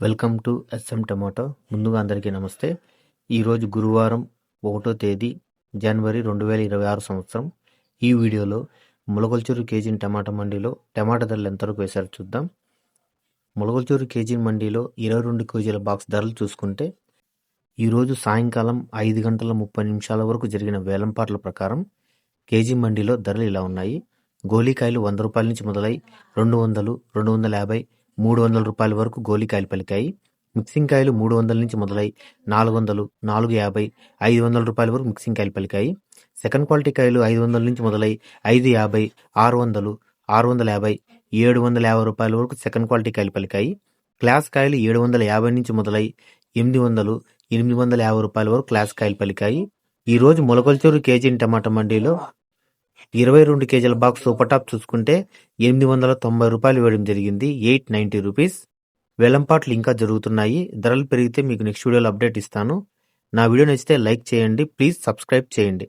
Welcome to S M tomato. ముందుగా అందరికీ నమస్తే. ఈరోజు గురువారం ఒకటో తేదీ జనవరి రెండు వేల ఇరవై ఆరు సంవత్సరం. ఈ వీడియోలో ములగల్చూరు కేజీ టమాటా మండీలో టమాటా ధరలు ఎంతవరకు వేశారో చూద్దాం. ములగల్చూరు కేజీ మండీలో ఇరవై రెండు కేజీల బాక్స్ ధరలు చూసుకుంటే ఈరోజు సాయంకాలం ఐదు గంటల ముప్పై నిమిషాల వరకు జరిగిన వేలంపాట్ల ప్రకారం కేజీ మండీలో ధరలు ఇలా ఉన్నాయి. గోలీకాయలు వంద రూపాయల నుంచి మొదలై రెండు వందలు రెండు వందల యాభై మూడు వందల రూపాయల వరకు గోలికాయలు పలికాయి. మిక్సింగ్ కాయలు మూడు వందల నుంచి మొదలై నాలుగు వందలు నాలుగు యాభై ఐదు వందల రూపాయల వరకు మిక్సింగ్ కాయలు పలికాయి. సెకండ్ క్వాలిటీ కాయలు ఐదు వందల నుంచి మొదలై ఐదు యాభై ఆరు వందలు ఆరు వందల యాభై ఏడు వందల యాభై రూపాయల వరకు సెకండ్ క్వాలిటీ కాయలు పలికాయి. క్లాస్ కాయలు ఏడు వందల యాభై నుంచి మొదలై ఎనిమిది వందలు ఎనిమిది వందల యాభై రూపాయల వరకు క్లాస్ కాయలు పలికాయి. ఈరోజు మొలకొల్చూరు కేజీ టమాటా మండీలో ఇరవై రెండు కేజీల బాక్స్ సూపర్ టాప్ చూసుకుంటే ఎనిమిది వందల తొంభై రూపాయలు ఇవ్వడం జరిగింది. Eight ninety rupees. వెలంపాట్లు ఇంకా జరుగుతున్నాయి. ధరలు పెరిగితే మీకు నెక్స్ట్ వీడియోలో అప్డేట్ ఇస్తాను. నా వీడియో నచ్చితే లైక్ చేయండి. ప్లీజ్ సబ్స్క్రైబ్ చేయండి.